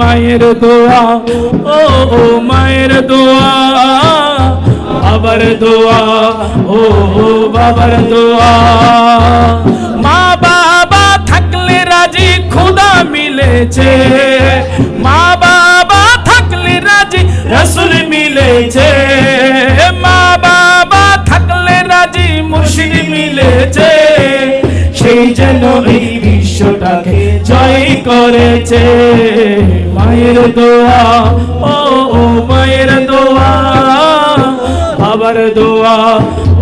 মায়ের দোয়া, ও ও মায়ের দোয়া, বাবার দোয়া, ও ও বাবার দোয়া। মা বাবা থাকলে রাজি, খোদা মিলেছে। মা বাবা থাকলে রাজি, রসুল মিলেছে। মা বাবা থাকলে রাজি, মুর্শিদ মিলেছে। সেই যেন এই বিশ্বটাকে করেছে। মায়ের দোয়া, ও মায়ের দোয়া, বাবার দোয়া,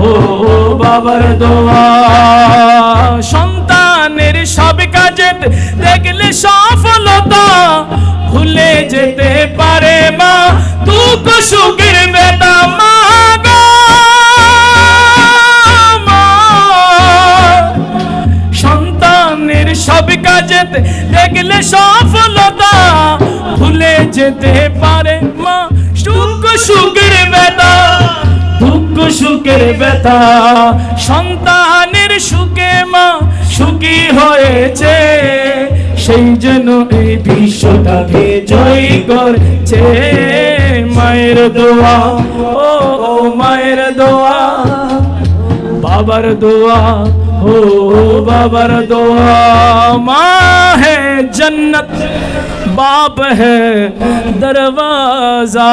ও বাবার দোয়া। সন্তানের সব কাজে দেখলে সফলতা সব কাজে দেখলে সফলতা ভুলে যেতে পারে মা। সুখ সুখের বেটা দুঃখ সুখের ব্যথা, সন্তানের সুখে মা সুখী হয়েছে। সেই জন্য এই বিশ্বটাকে জয় করছে। মায়ের দোয়া ও মায়ের দোয়া, বাবার দোয়া ہو ببر دعا ماں ہے جنت باپ ہے دروازہ۔